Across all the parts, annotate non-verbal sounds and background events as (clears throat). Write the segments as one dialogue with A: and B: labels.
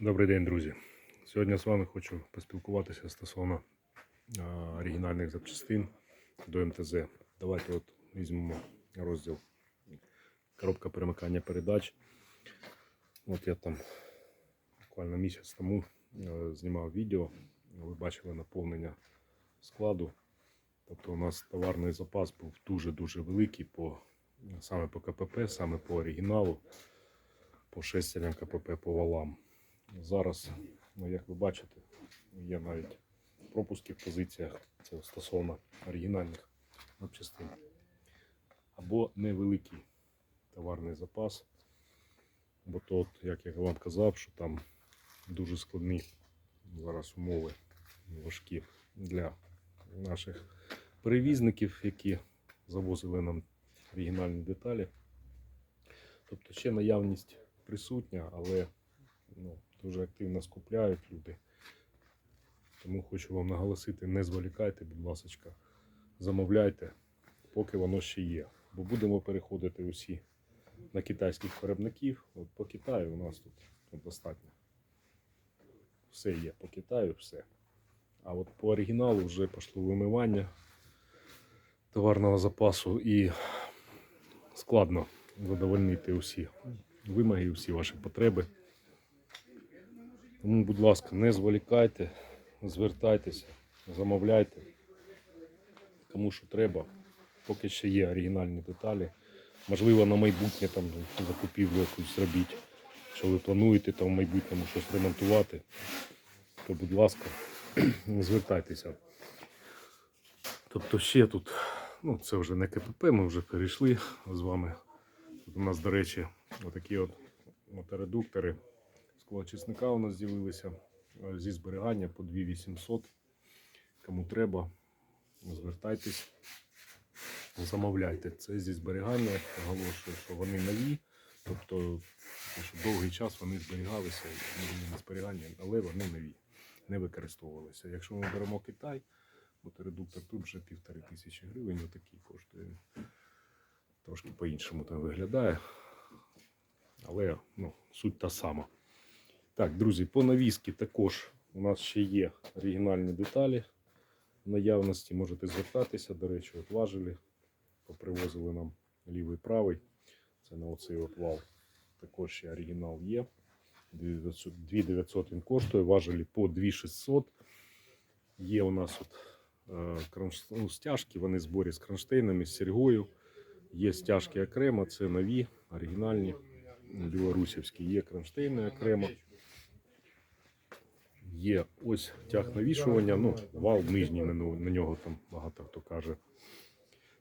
A: Добрий день, друзі. Сьогодні з вами хочу поспілкуватися стосовно оригінальних запчастин до МТЗ. Давайте от візьмемо розділ коробка перемикання передач. От я там буквально місяць тому е, знімав відео. Ви бачили наповнення складу. Тобто у нас товарний запас був дуже-дуже великий по, саме по КПП, саме по оригіналу, по шестерням КПП по валам. Зараз, ну, як ви бачите, є навіть пропуски в позиціях це стосовно оригінальних запчастин. Або невеликий товарний запас. Бо то, от, як я вам казав, що там дуже складні зараз умови важкі для наших перевізників, які завозили нам оригінальні деталі. Тобто ще наявність присутня, але ну, дуже активно скупляють люди. Тому хочу вам наголосити, не зволікайте, будь ласка, замовляйте, поки воно ще є. Бо будемо переходити усі на китайських виробників. От по Китаю у нас тут, достатньо. Все є по Китаю, все. А от по оригіналу вже пішло вимивання товарного запасу і складно задовольнити усі вимоги, усі ваші потреби. Тому, будь ласка, не зволікайте, звертайтеся, замовляйте. Кому що треба, поки ще є оригінальні деталі. Можливо, на майбутнє там закупівлю якусь зробіть. Якщо ви плануєте там в майбутньому щось ремонтувати, то будь ласка, (clears throat) звертайтеся. Тобто ще тут, ну це вже не КПП, ми вже перейшли з вами. Тут у нас, до речі, отакі от моторедуктори склочисника у нас з'явилися е, зі зберігання по 2800. Кому треба, звертайтесь, замовляйте. Це зі зберігання, оголошую, що вони нові. Тобто, що довгий час вони зберігалися ну, не зберігання, але вони нові, не використовувалися. Якщо ми беремо Китай, моторедуктор тут вже півтори тисячі гривень, отакий коштує. Трошки по-іншому там виглядає. Але ну, суть та сама. Так, друзі, по навіски також у нас ще є оригінальні деталі наявності. Можете звертатися, до речі, от важелі попривозили нам лівий правий. Це на оцей от вал. Також ще оригінал є. 2900 2900 він коштує, важелі по 2600. Є у нас от, е, кронш... ну, стяжки, вони зборі з кронштейнами, з серьгою. Є стяжки окремо, це нові, оригінальні, білорусівські, є кронштейни окремо. Є ось тяг навішування, ну, вал нижній на, на нього там багато хто каже.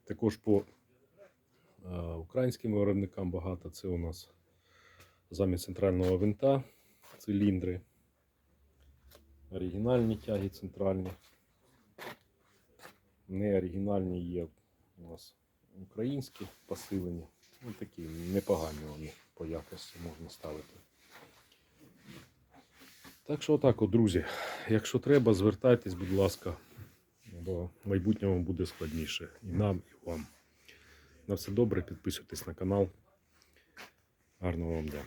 A: Також по е, українським виробникам багато. Це у нас замість центрального винта, циліндри, оригінальні тяги центральні. Не оригінальні є у нас українські посилені. Ну, такі непогані вони по якості можна ставити. Так що отак, от, друзі, якщо треба, звертайтесь, будь ласка, бо в майбутньому буде складніше і нам, і вам. На все добре, підписуйтесь на канал. Гарного вам дня.